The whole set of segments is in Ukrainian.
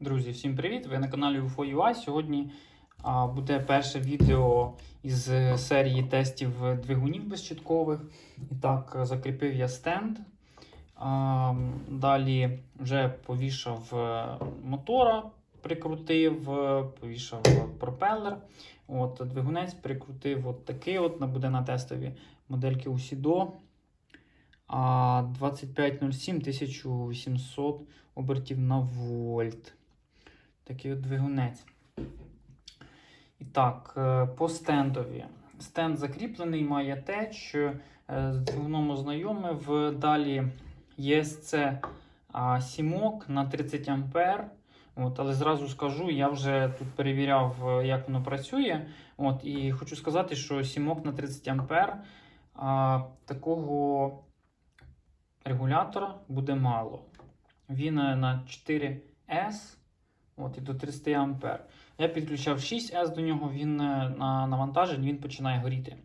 Друзі, всім привіт! Ви на каналі UFO.ua. Сьогодні буде перше відео із е, серії тестів двигунів безщиткових. І так, е, закріпив я стенд. Далі вже повішав е, мотора, прикрутив, повішав пропелер. От, двигунець прикрутив от такий от, буде на тестові модельки. А 2507 1800 обертів на вольт. Такий от двигунець. І так, е, по стендові. Стенд закріплений, має теч. е, двигуном ознайомив. Далі а, сімок на 30 А. От, але зразу скажу, я вже тут перевіряв, е, як воно працює. От, і хочу сказати, що сімок на 30 А а, такого регулятора буде мало. Він на 4S от, і до 30 А. Я підключав 6С до нього, він е, на навантаженні він починає горіти.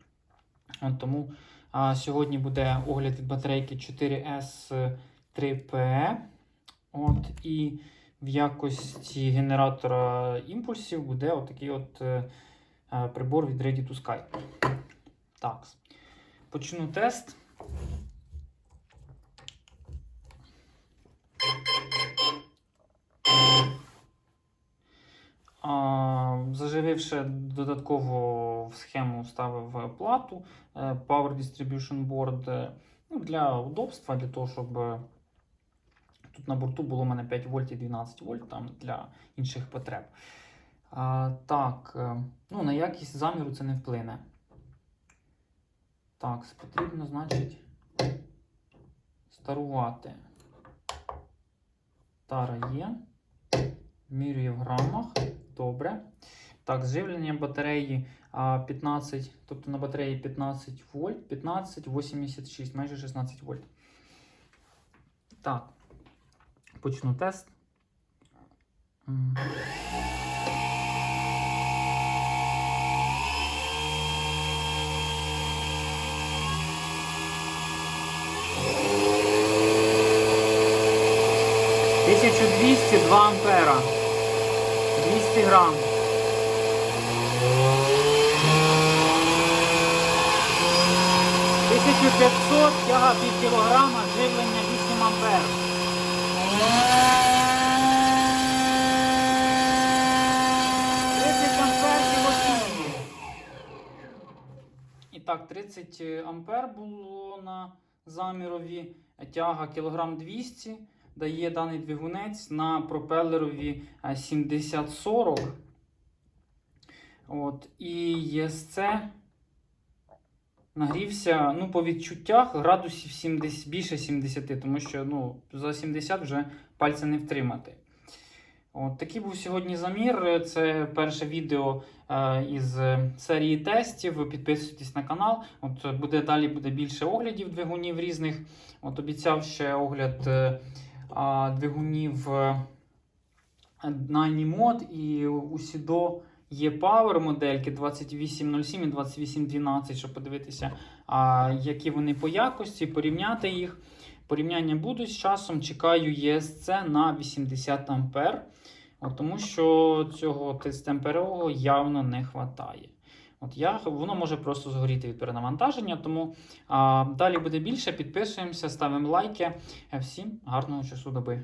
От, тому а, сьогодні буде огляд від батарейки 4S 3P. От, і в якості генератора імпульсів буде отакий от, е, е, прибор від Ready to Sky. Так. Почну тест. Зажививши додатково в схему вставив плату е, Power Distribution Board е, ну, для удобства, для того, щоб е, тут на борту було у мене 5 вольт і 12 вольт там для інших потреб. Так, ну, на якість заміру це не вплине. Так, потрібно, значить, старувати. Тара є. Мірює в грамах. Добре. Так, зживлення батареї 15, тобто на батареї 15 вольт, 15, 86, майже 16 вольт. Так, почну тест. Тисячу 202 ампера. 200 грамів. 1500, тяга пів кілограма, живлення 8 ампер. І так, 30 е, ампер було на замірові, е, тяга кілограм 200 дає даний двигунець на пропелерові е, 7040. От, І ЄСЦ нагрівся ну, по відчуттях градусів 70, більше 70, тому що ну, за 70 вже пальця не втримати. От, Такий був сьогодні замір. Це перше відео е, із серії тестів. Підписуйтесь на канал. От буде Далі буде більше оглядів двигунів різних. От Обіцяв ще огляд. Е, двигунів е, Dynamod і Usido E-Power модельки 2807 і 2812, щоб подивитися, а, які вони по якості, порівняти їх. Порівняння будуть з часом. Чекаю ESC на 80 А, от, тому що цього темперового явно не вистачає. От я, Воно може просто згоріти від перенавантаження, тому а, далі буде більше. Підписуємося, ставимо лайки. Всім гарного часу доби.